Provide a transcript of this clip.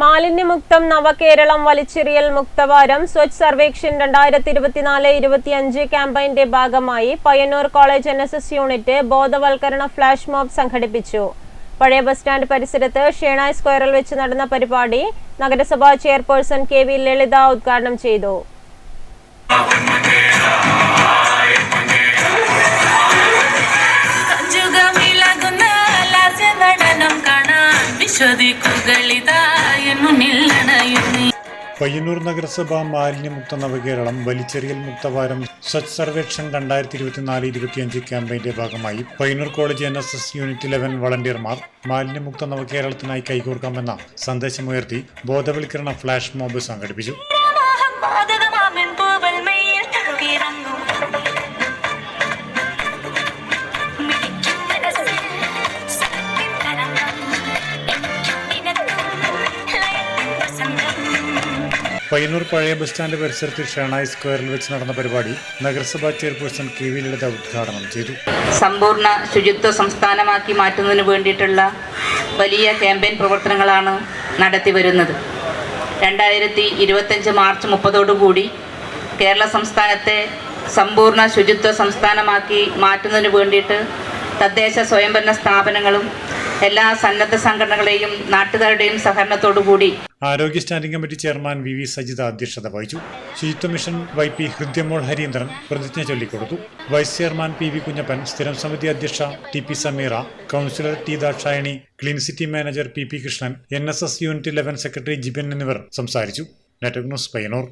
മാലിന്യമുക്തം നവകേരളം വലിച്ചെറിയൽ മുക്തവാരം സ്വച്ഛ് സർവേക്ഷൻ രണ്ടായിരത്തി ഇരുപത്തിനാല് ഇരുപത്തിയഞ്ച് ക്യാമ്പയിന്റെ ഭാഗമായി Payyanur college N S S unit ബോധവൽക്കരണ ഫ്ലാഷ് മോബ് സംഘടിപ്പിച്ചു. പഴയ ബസ് സ്റ്റാൻഡ് പരിസരത്ത് ഷേണായ് സ്ക്വയറിൽ വെച്ച് നടന്ന പരിപാടി നഗരസഭാ ചെയർപേഴ്സൺ കെ വി ലളിത ഉദ്ഘാടനം ചെയ്തു. വിശ്വദിക്കുകളിതാ പയ്യന്നൂർ നഗരസഭ മാലിന്യമുക്ത നവകേരളം വലിച്ചെറിയൽ മുക്തവാരം സ്വച്ഛ് സർവേക്ഷൻ രണ്ടായിരത്തി ഇരുപത്തിനാല് ഇരുപത്തിയഞ്ച് ക്യാമ്പയിന്റെ ഭാഗമായി Payyanur college N S S unit eleven വളണ്ടിയർമാർ മാലിന്യമുക്ത നവകേരളത്തിനായി കൈകോർക്കാമെന്ന സന്ദേശമുയർത്തി ബോധവൽക്കരണ ഫ്ലാഷ് മോബ് സംഘടിപ്പിച്ചു. പയ്യന്നൂർ പഴയ ബസ് സ്റ്റാൻഡ് പരിസരത്ത് ഷേണായ് സ്ക്വയറിൽ വെച്ച് നടന്ന പരിപാടി നഗരസഭാ ചെയർപേഴ്സൺ കെ വി ലളിത ഉദ്ഘാടനം ചെയ്തു. സമ്പൂർണ ശുചിത്വ സംസ്ഥാനമാക്കി മാറ്റുന്നതിന് വേണ്ടിയിട്ടുള്ള വലിയ ക്യാമ്പയിൻ പ്രവർത്തനങ്ങളാണ് നടത്തി വരുന്നത്. രണ്ടായിരത്തി ഇരുപത്തഞ്ച് മാർച്ച് മുപ്പതോടുകൂടി കേരള സംസ്ഥാനത്തെ സമ്പൂർണ ശുചിത്വ സംസ്ഥാനമാക്കി മാറ്റുന്നതിന് വേണ്ടിയിട്ട് തദ്ദേശ സ്വയംഭരണ സ്ഥാപനങ്ങളും എല്ലാ സന്നദ്ധ സംഘടനകളെയും നാട്ടുകാരുടെയും സഹകരണത്തോടുകൂടി ആരോഗ്യ standing committee chairman V V Sajitha അധ്യക്ഷത വഹിച്ചു. ശുചിത്വ mission Y P Hridyamol Harindran പ്രതിജ്ഞ ചൊല്ലിക്കൊടുത്തു. Vice chairman P V Kunjappan സ്ഥിരം സമിതി അധ്യക്ഷ T P Sameera councillor T Dakshayani clean city manager P P Krishnan N S S unit eleven secretary Jibin എന്നിവർ സംസാരിച്ചു. Network news Payyanur.